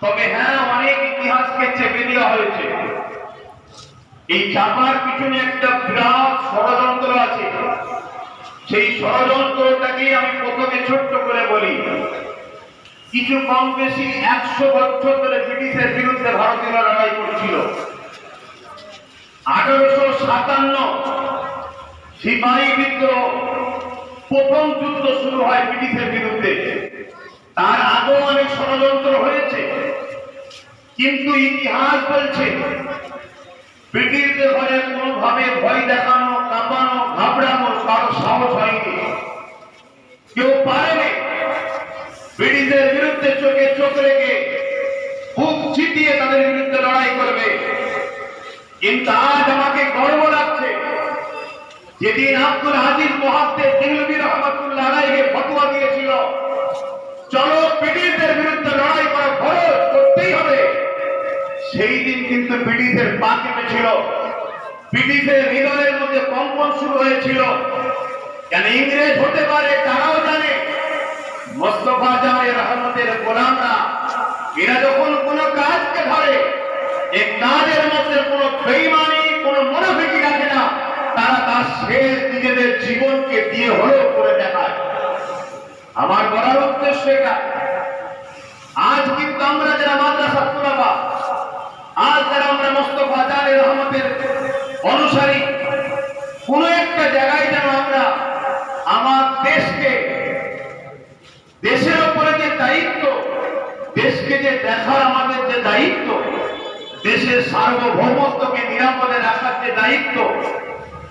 তবে হ্যাঁ অনেক ইতিহাসকে চেপে দেওয়া হয়েছে। এই চাপার পিছনে একটা বিরাট ষড়যন্ত্র আছে। সেই ষড়যন্ত্রটাকে আমি প্রথমে ছোট্ট করে বলি। কিছু কম বেশি একশো বছর ধরে ব্রিটিশের বিরুদ্ধে ভারতীয়রা লড়াই করছিল। আঠারোশো সাতান্ন সিপাহী বিদ্রোহ প্রথম যুদ্ধ শুরু হয় ব্রিটিশের বিরুদ্ধে। তার আগেও অনেক ষড়যন্ত্র হয়েছে। কিন্তু ইতিহাস বলছে, ব্রিটিশদের ঘরে কোনোভাবে ভয় দেখানো, কাঁপানো, ঘাবড়ানো কারও সাহস হয়নি। কেউ পারেনি। ব্রিটিশদের বিরুদ্ধে চোখে চোখ রেখে বুক ছিটিয়ে তাদের বিরুদ্ধে লড়াই করবে। কিন্তু আজ আমাকে গর্ব লাগছে, যেদিন আব্দুল আজিজ মহাদ্দে দিলবি রহমতুল্লাহ আলাইকে ফতোয়া দিয়েছিল, চলো সেই দিন কিন্তু ব্রিটিশের পা কেঁপেছিল। ব্রিটিশের হৃদয়ের মধ্যে কম্পন শুরু হয়েছিল। কেন ইংরেজ হতে পারে তারাও জানে। মোস্তফা জামাই রহমতের গোলামরা এরা যখন কোনো কাজকে ধরে এই কাজের মধ্যে কোনো বেইমানি, কোনো মনোভীতি রাখে না। তারা তার শেষ নিজেদের জীবনকে দিয়ে হলেও করে দেখায়। আমার বলার উদ্দেশ্য এটা। আজ কিন্তু আমরা যারা মাদ্রাসা তুলাবা আজ যারা আমরা মোস্তফা জামাই রহমতের অনুসারী, কোন একটা জায়গায় যেন আমরা আমার দেশকে, দেশের উপরে যে দায়িত্ব, দেশকে যে দেখার আমাদের যে দায়িত্ব, দেশের সার্বভৌমত্বকে নিরাপদে রাখার যে দায়িত্ব,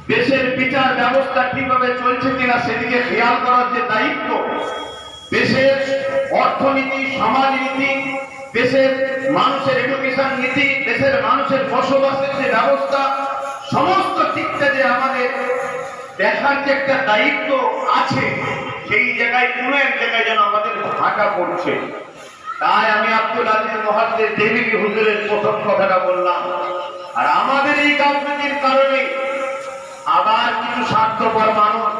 দেশের বিচার ব্যবস্থা কীভাবে চলছে কিনা সেদিকে খেয়াল করার যে দায়িত্ব, দেশের অর্থনীতি, সমাজনীতি, দেশের মানুষের এডুকেশন নীতি, দেশের মানুষের বসবাসের যে ব্যবস্থা, সমস্ত দিকটা যে আমাদের দেখার যে একটা দায়িত্ব আছে, সেই জায়গায় কোনো এক জায়গায় যেন আমাদের ভাটা পড়ছে। তাই আমি আব্দুল আজিজ মহাদ্দের দেবী হুজুরের প্রথম কথাটা বললাম। আর আমাদের এই গাফলতির কারণে আবার কিছু স্বার্থপর মানুষ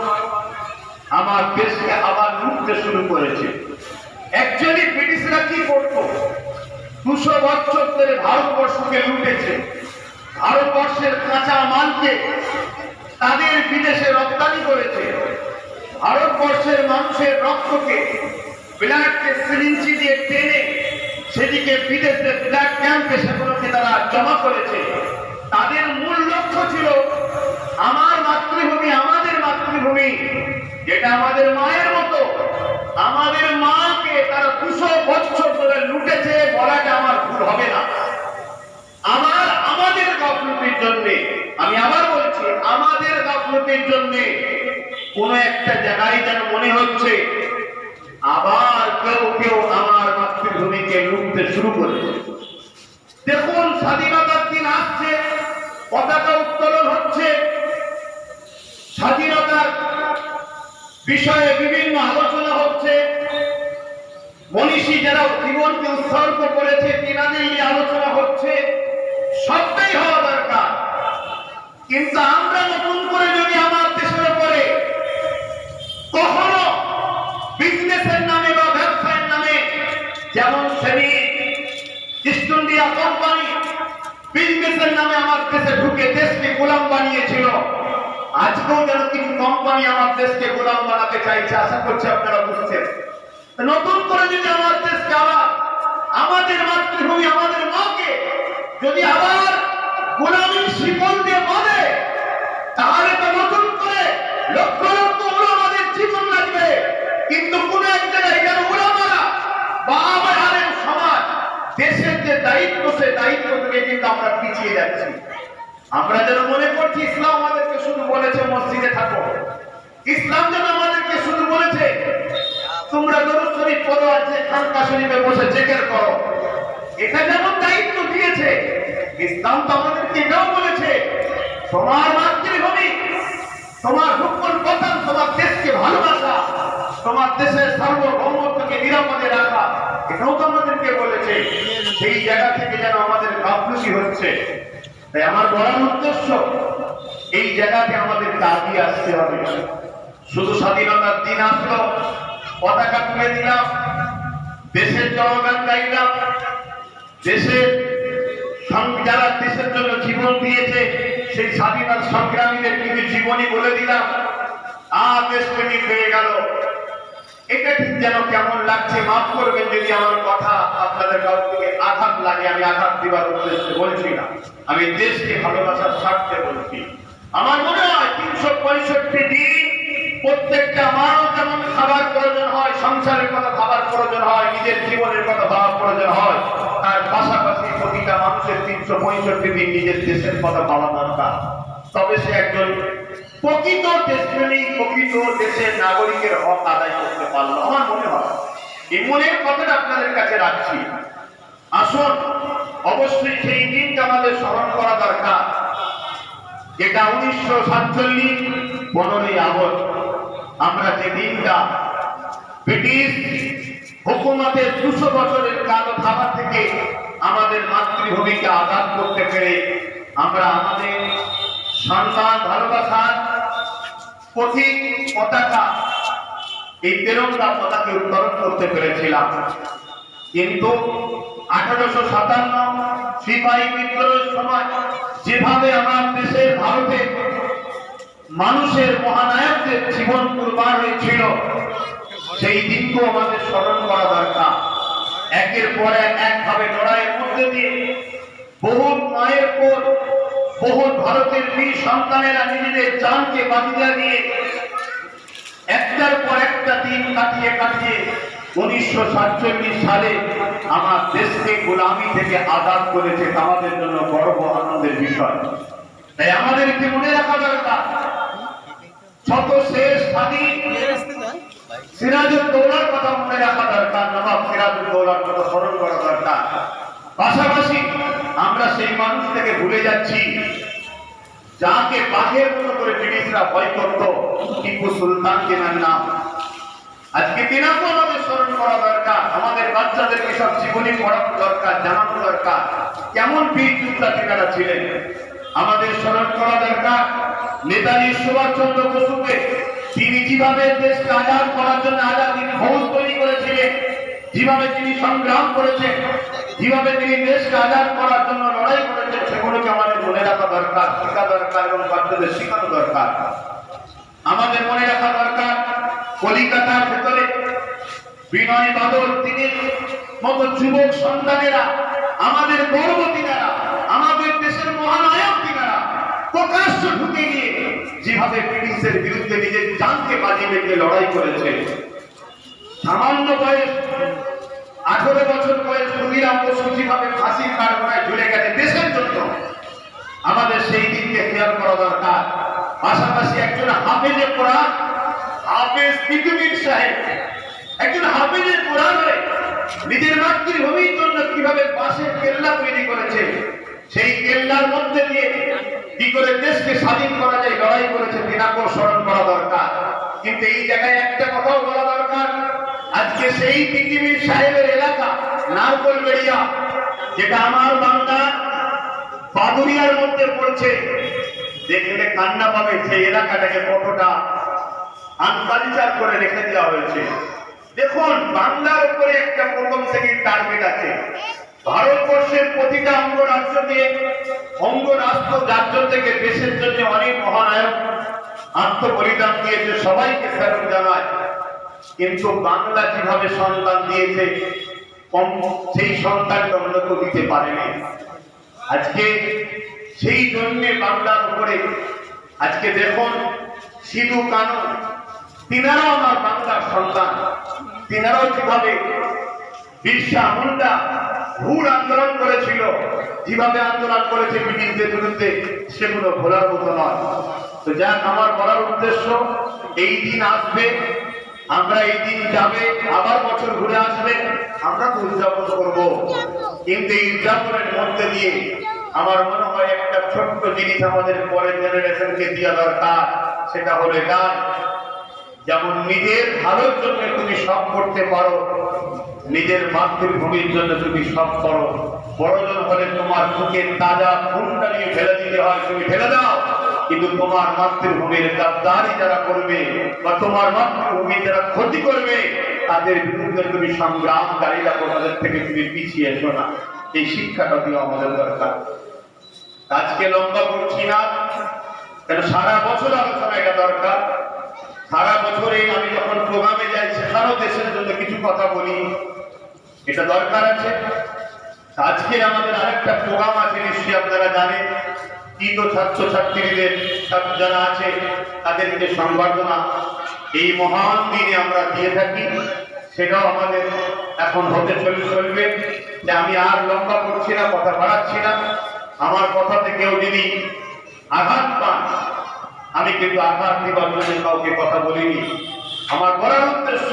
আমার দেশকে আবার লুটতে শুরু করেছে। অ্যাকচুয়ালি ব্রিটিশরা কি করতো? দুশো বছর ধরে ভারতবর্ষকে লুটেছে। ভারতবর্ষের কাঁচা মালকে তাদের বিদেশে রপ্তানি করেছে। ভারতবর্ষের মানুষের রক্তকে ব্লাডকে সিরিঞ্জি দিয়ে টেনে সেদিকে বিদেশে ব্লাড ক্যাম্পে সেগুলোকে তারা জমা করেছে। তাদের মূল লক্ষ্য ছিল আমার মাতৃভূমি, আমাদের মাতৃভূমি, যেটা আমাদের মায়ের মতো আমাদের মাকে তারা দুশো বছর ধরে লুটেছে, বলাটা আমার ভুল হবে না। আমার, আমাদের গাফলতির জন্য, আমি আবার বলছি, আমাদের গাফলতির জন্য কোন একটা জায়গায় যেন মনে হচ্ছে, আবার কেউ কেউ আমার মাতৃভূমিকে লুটতে শুরু করেছে। দেখুন স্বাধীনতার দিন আসছে, পতাকা উত্তোলন হচ্ছে। স্বাধীনতার বিষয়ে বিভিন্ন আলোচনা হচ্ছে, মনীষী যারা জীবনকে উৎসর্গ করেছে, তিনাদের নিয়ে আলোচনা হচ্ছে, সবটাই হওয়া দরকার। কিন্তু আমরা নতুন করে যদি আমার দেশের উপরে কখনো বিজনেসের নামে বা ব্যবসায়ের নামে, যেমন সেমি ইস্ট ইন্ডিয়া কোম্পানি বিজনেসের নামে আমার দেশে ঢুকে দেশকে গোলাম বানিয়েছিল আজকেও যেন কিছু কোম্পানি আমার দেশকে গোলাম বানাতে চাইছে, আশা করছি আপনারা বুঝছেন। নতুন করে যদি আমার দেশকে আবার আমাদের মাতৃভূমি, আমাদের মাকে যদি আবার গোলামীর শিকল দিয়ে বাঁধে, তাহলে তো নতুন করে লক্ষ লক্ষ ওলামাদের জীবন লাগবে। কিন্তু কোন এক জায়গায় যেন ওলামারা বা আমাদের সমাজ দেশের যে দায়িত্ব, সে দায়িত্ব থেকে কিন্তু আমরা পিছিয়ে যাচ্ছি। আমরা যেন মনে করছি ইসলাম আমাদেরকে শুধু বলেছে মসজিদে থাকো। ইসলাম যেন আমাদেরকে শুধু বলেছে, তোমরা দরুদ শরীফ পড়ো আর যে খানকা শরীফে বসে জেকের করো। এটা যেমন দায়িত্ব দিয়েছে, ইসলাম তো আমাদেরকে এটাও বলেছে, তোমার মাতৃভূমি, তোমার হুকুম কথা তোমার দেশকে ভালোবাসা, তোমার দেশের সার্বভৌমত্বকে নিরাপদে রাখা, এটাও তো আমাদেরকে বলেছে। সেই জায়গা থেকে যেন আমাদের গাফলতি হচ্ছে। তাই আমার বলার উদ্দেশ্য, এই জায়গাতে আমাদের আগিয়ে আসতে হবে। শুধু স্বাধীনতার দিন আসলো, পতাকা তুলে দিলাম, দেশের জনগণ গাইলাম দেশের যারা দেশের জন্য জীবন দিয়েছে, সেই স্বাধীনতা সংগ্রামীদের কিন্তু জীবনী বলে দিলাম। আর দেশপ্রেমিক হয়ে গেল। এটা ঠিক যেন কেমন লাগছে, মাফ করবেন যদি আমার কথা আপনাদের কাছ থেকে আঘাত লাগে, আমি আঘাত দিবার উদ্দেশ্যে বলছি না। আমি দেশকে ভালোবাসার স্বার্থে বলছি। আমার মনে হয় তিনশো পঁয়ষট্টি দিন প্রত্যেকটা মানুষ যেমন খাবার প্রয়োজন হয়, সংসারের কথা খাবার প্রয়োজন হয়, নিজের জীবনের কথা ভাবার প্রয়োজন হয়, তার পাশাপাশি প্রতিটা মানুষের তিনশো পঁয়ষট্টি দিন নিজের দেশের কথা ভাবা দরকার। তবে সে একজন প্রকৃত দেশপ্রেমিক, প্রকৃত দেশের নাগরিকের হক আদায় করতে পারল। আমার মনে হয় এই মনের কথাটা আপনাদের কাছে রাখছি। আসুন, অবশ্যই সেই দিনটা আমাদের স্মরণ করা দরকার, যেটা উনিশশো সাতচল্লিশ পনেরোই আগস্ট। আমরা যে দিনটা ব্রিটিশ হুকুমতের দুশো বছরের কালো থাবা থেকে আমাদের মাতৃভূমিকে আঘাত করতে পেরে আমরা আমাদের সম্মান ভালোবাসার প্রতীক পতাকা। এই তেরঙ্গা পতাকে উত্তরণ করতে পেরেছিলাম। কিন্তু আঠারোশো সাতান্ন সিপাহী বিদ্রোহের সময় যেভাবে আমার দেশের ভারতে মানুষের মহানায়কদের জীবন কুরবান হয়েছিল, সেই দিনকেও আমাদের স্মরণ করা দরকার। একের পর এক একভাবে লড়াইয়ের মধ্যে দিয়ে বহু মায়ের পর বহু ভারতের বীর সন্তানেরা নিজেদের জানকে বাজিয়া দিয়ে একটার পর একটা দিন কাটিয়ে কাটিয়ে উনিশশো সাতচল্লিশ সালে আমার দেশকে গোলামি থেকে আজাদ করেছে আমাদের জন্য গর্ব আনন্দের বিষয়। তাই আমাদেরকে মনে রাখা দরকার শত শেষ সিরাজুল দৌলার কথা মনে রাখা দরকার, নবাব সিরাজুল দৌলার কথা স্মরণ করা দরকার। পাশাপাশি আমরা সেই মানুষ থেকে ভুলে যাচ্ছি। যাকে বাঘের মতো করে ব্রিটিশরা ভয় করত টিপু সুলতান কেনার নাম আজকে দিনাকে আমাদের স্মরণ করা দরকার, আমাদের বাচ্চাদেরকে সব জীবনী পড়ানো দরকার, জানানো দরকার। কেমন বীর যোদ্ধা ঠিকানা ছিলেন? আমাদের স্মরণ করা দরকার, নেতাজি সুভাষচন্দ্র বসুকে তিনি যেভাবে দেশকে আজাদ করার জন্য আজাদিন ফৌজ তৈরি করেছিলেন যেভাবে তিনি সংগ্রাম করেছেন, যেভাবে তিনি দেশকে আজাদ করার জন্য লড়াই করেছেন, সেগুলোকে আমাদের মনে রাখা দরকার, শেখা দরকার এবং বাচ্চাদের শেখানো দরকার। আমাদের মনে রাখা দরকার, কলিকাতার ভেতরে বিনয় বাদল, তিনি মতো যুবক সন্তানেরা, আমাদের গর্ব তিনারা আমাদের দেশের মহানায়ক তিনারা প্রকাশ্য ঢুকে গিয়ে যেভাবে ব্রিটিশের বিরুদ্ধে নিজের জানকে বাজি রেখে লড়াই করেছে সামান্য বয়স, আঠেরো বছর বয়স বসু যেভাবে ফাঁসির কারখানায় ঝুলে গেছে দেশের জন্য, আমাদের সেই দিনকে খেয়াল করা দরকার। পাশাপাশি একজন হাফেজে কোরআন, হাফেজ পৃথিবীর সাহেব, একজন হাফেজের কোরআন হয়ে নিজের মাতৃভূমির জন্য কীভাবে বাঁশের কেল্লা তৈরি করেছে, সেই কেল্লার মধ্যে দিয়ে কি করে দেশকে স্বাধীন করা যায়, লড়াই করেছে, বিনাকেও স্মরণ করা দরকার। কিন্তু এই জায়গায় একটা কথাও বলা দরকার আজকে সেই পৃথিবীর সাহেবের এলাকা, নারকলবেড়িয়া, যেটা আমার বাংলা বাদুরিয়ার মধ্যে পড়ছে দেখলে কান্না পাবে, সেই এলাকাটাকে কতটা আনকালচার করে রেখে দেওয়া হয়েছে। দেখুন, বাংলার উপরে একটা প্রথম থেকে টার্গেট আছে। ভারতবর্ষের প্রতিটা অঙ্গরাজ্যকে অঙ্গরাষ্ট্র রাজ্য থেকে দেশের জন্য অনেক মহানায়ক, আত্মবলিদান দিয়েছে, সবাইকে ফেরত জানায়। কিন্তু বাংলা যেভাবে সন্তান দিয়েছে, কম- সেই সন্তানটা উন্নত দিতে পারেনি। আজকে সেই জন্য বাংলার উপরে আজকে দেখুন, সিধু কানু, তিনারাও আমার বাংলার সন্তান। তিনারাও যেভাবে বিরসা মুন্ডা ভুল আন্দোলন করেছিল, যেভাবে আন্দোলন করেছে ব্রিটিশদের বিরুদ্ধে, সেগুলো ভোলার মতো নয়। তো যাক, আমার বলার উদ্দেশ্য, এই দিন আসবে আমরা এই দিন যাবে, আবার বছর ঘুরে আসবে, আমরা তো উদযাপন করব। কিন্তু এই উদযাপনের মধ্যে দিয়ে আমার মনে হয় একটা ছোট্ট জিনিস আমাদের পরের জেনারেশনকে দেওয়া দরকার, সেটা হলো গান। যেমন নিজের ভালোর জন্য তুমি সব করতে পারো, নিজের মাতৃভূমির জন্য তুমি সব করো। বড়জন হলে তোমার বুকের তাজা খুনটা নিয়ে ফেলে দিতে হয়, তুমি ফেলে দাও। কিন্তু তোমার মাতৃভূমির গাদ্দারি যারা করবে বা তোমার মাতৃভূমির যারা ক্ষতি করবে, তাদের বিরুদ্ধে তুমি সংগ্রামকারীরা তোমাদের থেকে তুমি পিছিয়ে এসো না। এই শিক্ষাটা দেওয়া আমাদের দরকার। আজকে লম্বা করছি না। কেন সারা বছর আলোচনা এটা দরকার। সারা বছরে আমি যখন প্রোগ্রামে যাই, সেখানেও দেশের জন্য কিছু কথা বলি। এটা দরকার আছে। আজকে আমাদের আরেকটা প্রোগ্রাম আছে, নিশ্চয়ই আপনারা জানেন। কৃত ছাত্র ছাত্রীদের ছাত্র যারা আছে তাদেরকে সংবর্ধনা, এই মহান দিনে আমরা দিয়ে থাকি, সেটাও আমাদের এখন হতে চলে চলবে। যে আমি আর লম্বা করছি না, কথা বাড়াচ্ছি না। আমার কথাতে কেউ যদি আঘাত পান, আমি কিন্তু আঘাত দিবার জন্য কাউকে কথা বলিনি। আমার বলার উদ্দেশ্য,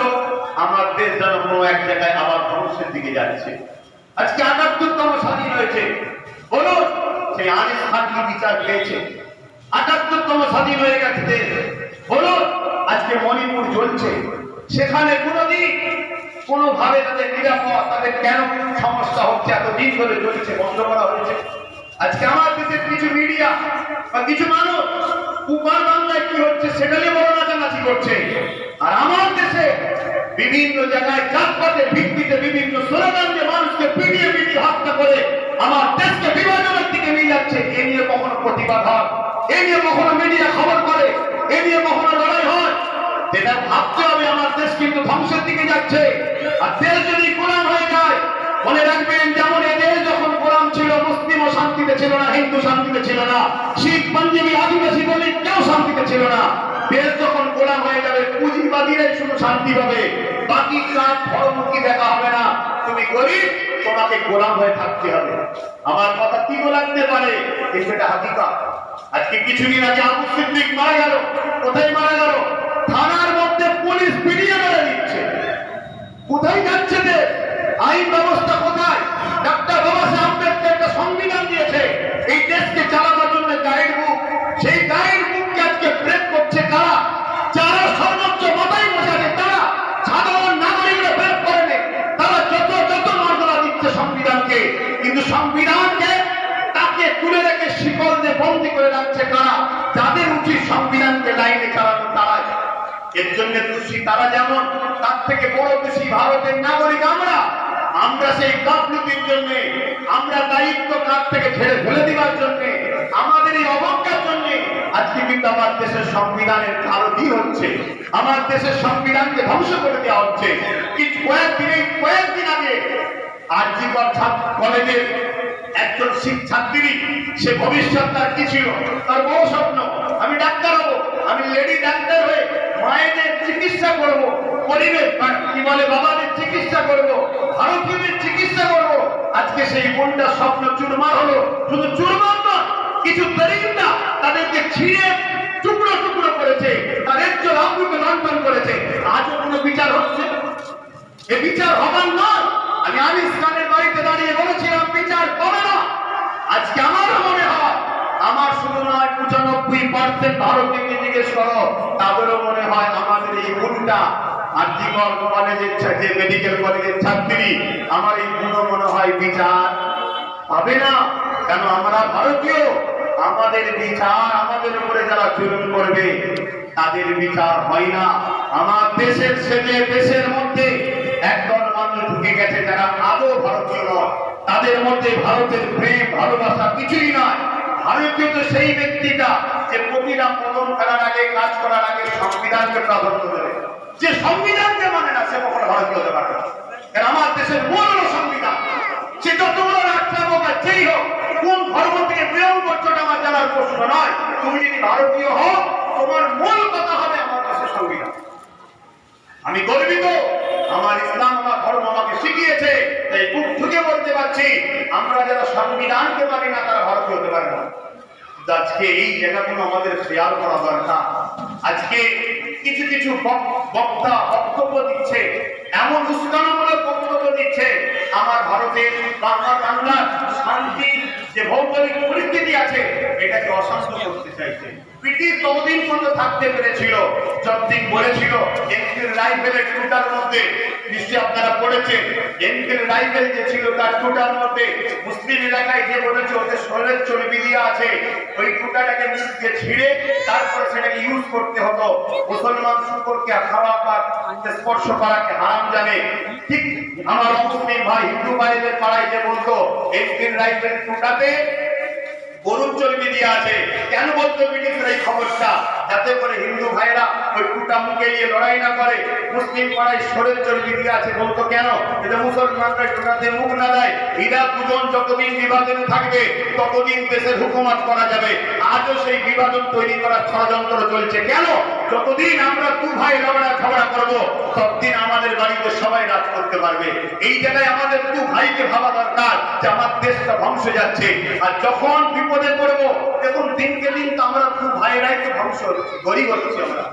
আমার দেশ যেন কোনো এক জায়গায় আবার ধ্বংসের দিকে যাচ্ছে। আজকে আটাত্তরতম স্বাধীন হয়েছে বলুন সেই আনিস খান কি বিচার পেয়েছে? স্বাধীন হয়ে গেছে আজকে মণিপুর জ্বলছে। সেখানে কোনোদিন কোনোভাবে তাদের নিরাপদ, তাদের কেন সমস্যা হচ্ছে এত দিন ধরে চলছে, বন্ধ করা হয়েছে? আজকে আমার দেশের কিছু মিডিয়া বা কিছু মানুষ উপার বাংলায় কি হচ্ছে সেটা নিয়ে বড় নাচানাচি করছে। আর আমার দেশে বিভিন্ন জায়গায় জাতপাতের ভিত্তিতে বিভিন্ন স্লোগান দিয়ে মানুষকে পিটিয়ে পিটিয়ে হত্যা করে আমার দেশকে বিভাজনের দিকে যাচ্ছে, এ নিয়ে কখনো প্রতিবাদ হয়, এ নিয়ে কখনো মিডিয়া খবর করে, এ নিয়ে কখনো লড়াই হয়। যেটা ভাবতে হবে আমার দেশ কিন্তু ধ্বংসের দিকে যাচ্ছে। আর দেশ যদি গোলাম হয়ে যায়, মনে রাখবেন যেমন এ দেশ যখন গোলাম ছিল মুসলিমও শান্তিতে ছিল না, হিন্দু শান্তিতে ছিল না, শিখ, পাঞ্জাবি, আদিবাসী দলিত কেউ শান্তিতে ছিল না। দেশ যখন গোলাম হয়ে পুঁজিবাদীরাই শুধু শান্তি পাবে। বাকি কাজ ধর্মকে দেখা হবে না। তুমি গরিব, তোমাকে গোলাম হয়ে থাকতে হবে। আমার কথা কি লাগতে পারে? কিন্তু হাকিকা আজকে কিছুদিন আগে আবু সিদ্দিক মারা গেল। কোথায় মারা গেল? থানার মধ্যে পুলিশ পিটিয়ে মেরে দিচ্ছে। কোথায় যাচ্ছে আইন ব্যবস্থা কোথায়? ডাক্তার বাবা সাহেব আম্বেদকর একটা সংবিধান দিয়েছে এই দেশকে চালানোর জন্য গাইড বুক সেই গাইড বুককে আজকে ব্রেক করছে কারা যারা সর্বোচ্চ মাথায় বসাবে তারা সাধারণ নাগরিকরা ব্রেক করে নেয় তারা যত যত মর্যাদা দিচ্ছে সংবিধানকে কিন্তু সংবিধানকে তাকে তুলে রেখে শিকল দিয়ে বন্দি করে রাখছে কারা? যাদের উচিত সংবিধানকে লাইনে চালানো তারাই। এর জন্য দোষী তারা যেমন, তার থেকে বড় দোষী ভারতের নাগরিক আমরা। আমরা সেই গাফলতির জন্য, আমরা দায়িত্ব কার থেকে ছেড়ে ফেলে দিবার জন্য, আমাদের এই অবজ্ঞার জন্য আজকে কিন্তু আমার দেশের সংবিধানের কারোটি হচ্ছে, আমার দেশের সংবিধানকে ধ্বংস করে দেওয়া হচ্ছে। কিছু কয়েকদিন আগে আরজিকর ছাত্র কলেজের একজন শিক্ষার্থী সে ভবিষ্যৎ তার কি ছিল? তার বড় স্বপ্ন, আমি ডাক্তার হব, আমি লেডি ডাক্তার হয়ে মায়েদের চিকিৎসা করব, পরিবেশ কি বলে বাবাদের চিকিৎসা করব, ভারতীয়দের চিকিৎসা করব। আজকে সেই বোনটার স্বপ্ন চুরমার হলো, শুধু চুরমার নয় কিছু দরিদ্রা তাদেরকে ছিঁড়ে টুকরো টুকরো করেছে তাদের জন্য লন্ডন করেছে। আজও কোনো বিচার হচ্ছে? এ বিচার হবার নয়। আমি আনিস বাড়িতে দাঁড়িয়ে বলেছিলাম, বিচার হবে না। আজকে আমারও মনে হয়, আমার শুধু নয়, পঁচানব্বই পার্সেন্ট ভারতীয়কে জিজ্ঞেস করো, তাদেরও মনে হয় আমাদের এই ভুলটা। আর জীবন কলেজের যে মেডিকেল কলেজের ছাত্রী, আমার এই গুণ মনে হয় বিচার হবে না। কেন আমরা ভারতীয়? আমাদের বিচার আমাদের উপরে যারা জুলুম করবে, তাদের বিচার হয় না। আমার দেশের সেজে দেশের মধ্যে ঢুকে গেছে যারা আদৌ ভারতীয় নয়, তাদের মধ্যে ভারতের প্রেম, ভালোবাসা কিছুই নয়। ভারতীয় তো সেই ব্যক্তিটা যে প্রতিটা কদম ফেলার আগে, কাজ করার আগে সংবিধানকে প্রাধান্য দেবে। যে সংবিধানকে মানে না, সে কখনো ভারতীয় হতে পারবে না। কারণ আমার দেশের মূল সংবিধান। সে যত বড় রাষ্ট্র হোক আর যেই হোক, কোন ধর্ম থেকে বিলং করছ আমার জানার প্রশ্ন নয়। তুমি যদি ভারতীয় হও, তোমার মূল কথা হবে আমার দেশের সংবিধান। আমি গর্বিত আমার ইসলাম, আমার ধর্ম আমাকে শিখিয়েছে, তাই বুক ঠুকে বলতে পারছি, আমরা যারা সংবিধানকে মানি না, তারা ভারতীয় হতে পারে না। আজকে এই জায়গাগুলো আমাদের খেয়াল করা দরকার। আজকে কিছু কিছু বক্তা বক্তব্য দিচ্ছে, এমন উস্কানোমূলক বক্তব্য দিচ্ছে, আমার ভারতের বাংলা বাংলার শান্তির যে ভৌগোলিক পরিস্থিতি আছে, এটাকে অশান্ত করতে চাইছে। ব্রিটিশ ততদিন পর্যন্ত থাকতে পেরেছিল যতদিন বলেছিল এনফিল্ড রাইফেলের টুটার মধ্যে। নিশ্চয়ই আপনারা পড়েছেন এনফিল্ড রাইফেল যে ছিল তার টুটার মধ্যে। মুসলিম এলাকায় যে বলেছে, ওদের শরীরের চর্বি দিয়ে আছে। ওই টুটাটাকে মুখ ছিঁড়ে তারপরে সেটাকে ইউজ করতে হতো। মুসলমান শুকরকে খাওয়া বা স্পর্শ করাকে হারাম জানে। ঠিক আমার মুসলিম ভাই হিন্দু ভাইদের পাড়ায় যে বলতো এনফিল্ড রাইফেল টুটাতে গরুর চর্বি দিয়ে আছে। কেন বলতো ব্রিটিশরা এই খবরটা? যাতে করে হিন্দু ভাইরা ওই টুটা মুখে নিয়ে লড়াই না করে, মুসলিম পাড়ায় সরের দিয়ে আছে, বলতো কেন? এটা মুসলমানরা টুটাতে মুখ না দেয়। এরা দুজন যতদিন বিভাজন থাকবে, ততদিন দেশের হুকুমত করা যাবে। আজও সেই বিভাজন তৈরি করার ষড়যন্ত্র চলছে। কেন? যতদিন আমরা দু ভাই লড়া ঝগড়া করব, ততদিন আমাদের বাড়িতে সবাই রাজ করতে পারবে। এই জায়গায় আমাদের দু ভাইকে ভাবা দরকার যে আমার দেশটা ধ্বংস যাচ্ছে। আর যখন বিপদে পড়ব, দেখুন দিনকে দিন তো আমরা দু ভাইরাই তো ধ্বংস গরিব হচ্ছি আমরা।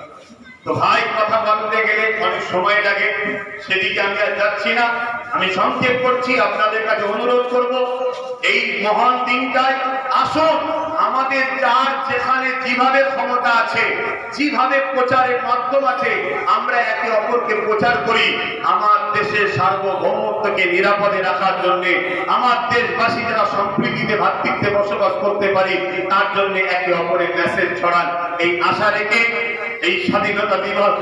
তো ভাই, কথা বলতে গেলে অনেক সময় লাগে। সেদিকে আমি আর যাচ্ছি না। আমি সংক্ষেপ করছি, আপনাদের কাছে অনুরোধ করব, এই মহান দিনটায় আসুন, আমাদের যার যেখানে যেভাবে ক্ষমতা আছে, যেভাবে প্রচারের মাধ্যম আছে, আমরা একে অপরকে প্রচার করি। আমার দেশের সার্বভৌমত্বকে নিরাপদে রাখার জন্য, আমার দেশবাসী যারা সম্প্রীতিতে, ভাতৃত্বে বসবাস করতে পারি, তার জন্য একে অপরের মেসেজ ছড়ান। এই আশা রেখে এই স্বাধীনতা দিবস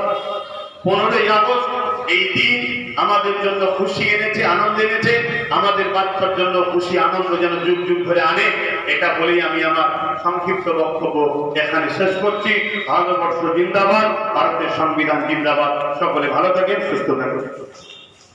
পনেরোই আগস্ট, এই দিন আমাদের জন্য খুশি এনেছে, আনন্দ এনেছে, আমাদের বাচ্চার জন্য খুশি, আনন্দ যেন যুগ যুগ ধরে আনে। এটা বলেই আমি আমার সংক্ষিপ্ত বক্তব্য এখানে শেষ করছি। ভারতবর্ষ জিন্দাবাদ, ভারতের সংবিধান জিন্দাবাদ। সকলে ভালো থাকেন, সুস্থ থাকুন।